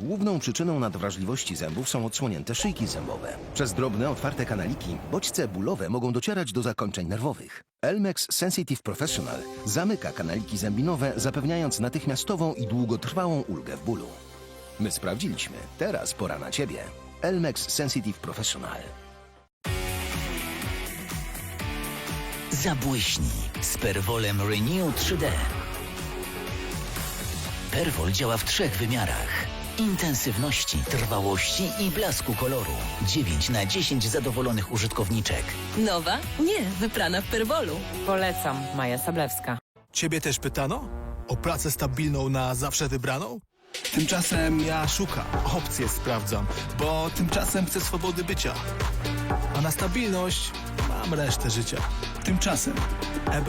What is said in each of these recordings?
Główną przyczyną nadwrażliwości zębów są odsłonięte szyjki zębowe. Przez drobne, otwarte kanaliki bodźce bólowe mogą docierać do zakończeń nerwowych. Elmex Sensitive Professional zamyka kanaliki zębinowe, zapewniając natychmiastową i długotrwałą ulgę w bólu. My sprawdziliśmy. Teraz pora na Ciebie. Elmex Sensitive Professional. Zabłyśnij z Perwolem Renew 3D. Perwol działa w trzech wymiarach. Intensywności, trwałości i blasku koloru. 9 na 10 zadowolonych użytkowniczek. Nowa? Nie, wyprana w perwolu. Polecam, Maja Sablewska. Ciebie też pytano? O pracę stabilną na zawsze wybraną? Tymczasem ja szukam, opcje sprawdzam, bo tymczasem chcę swobody bycia. A na stabilność mam resztę życia. Tymczasem EB.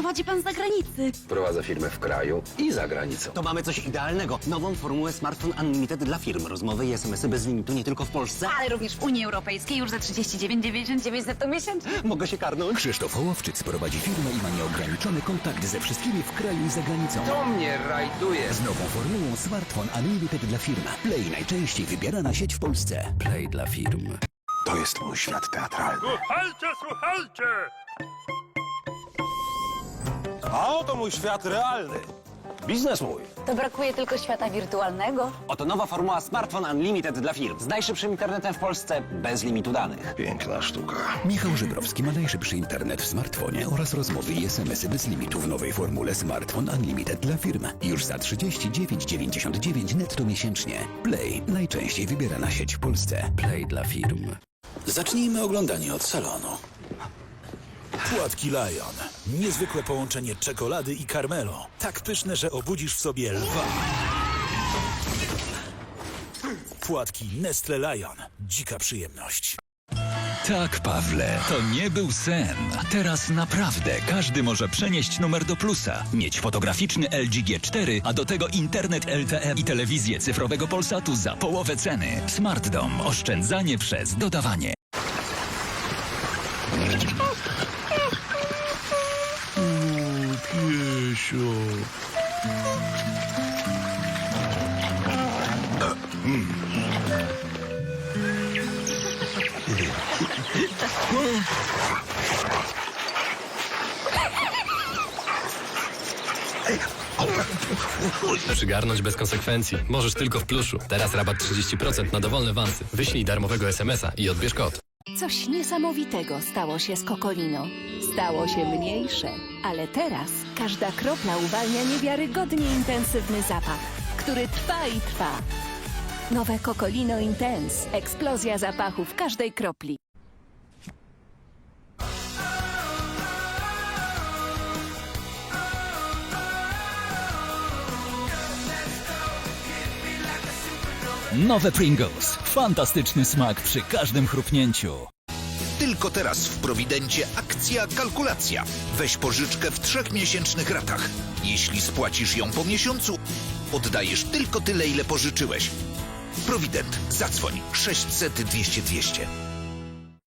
Prowadzi pan z zagranicy. Prowadzę firmę w kraju i za granicą. To mamy coś idealnego. Nową formułę Smartphone Unlimited dla firm. Rozmowy i SMS-y bez limitu nie tylko w Polsce. Ale również w Unii Europejskiej już za 39,99 za to miesięcznie. Mogę się karnąć? Krzysztof Hołowczyc prowadzi firmę i ma nieograniczony kontakt ze wszystkimi w kraju i za granicą. To mnie rajduje. Z nową formułą Smartphone Unlimited dla firm. Play najczęściej wybierana sieć w Polsce. Play dla firm. To jest mój świat teatralny. Słuchajcie, słuchajcie! A oto mój świat realny. Biznes mój. To brakuje tylko świata wirtualnego. Oto nowa formuła Smartphone Unlimited dla firm. Z najszybszym internetem w Polsce bez limitu danych. Piękna sztuka. Michał Żybrowski ma najszybszy internet w smartfonie oraz rozmowy i SMS-y bez limitu w nowej formule Smartphone Unlimited dla firm. Już za 39,99 netto miesięcznie. Play. Najczęściej wybierana sieć w Polsce. Play dla firm. Zacznijmy oglądanie od salonu. Płatki Lion. Niezwykłe połączenie czekolady i karmelu. Tak pyszne, że obudzisz w sobie lwa. Płatki Nestle Lion. Dzika przyjemność. Tak, Pawle, to nie był sen. Teraz naprawdę każdy może przenieść numer do plusa, mieć fotograficzny LG G4, a do tego internet LTE i telewizję cyfrowego Polsatu za połowę ceny. Smart Dom. Oszczędzanie przez dodawanie. Piesio. Przygarnąć bez konsekwencji. Możesz tylko w pluszu. Teraz rabat 30% na dowolne wansy. Wyślij darmowego SMS-a i odbierz kod. Coś niesamowitego stało się z Kokolino. Stało się mniejsze, ale teraz każda kropla uwalnia niewiarygodnie intensywny zapach, który trwa i trwa. Nowe Kokolino Intense. Eksplozja zapachu w każdej kropli. Nowe Pringles. Fantastyczny smak przy każdym chrupnięciu. Tylko teraz w Prowidencie akcja kalkulacja. Weź pożyczkę w trzech miesięcznych ratach. Jeśli spłacisz ją po miesiącu, oddajesz tylko tyle, ile pożyczyłeś. Prowident. Zadzwoń 600 200 200.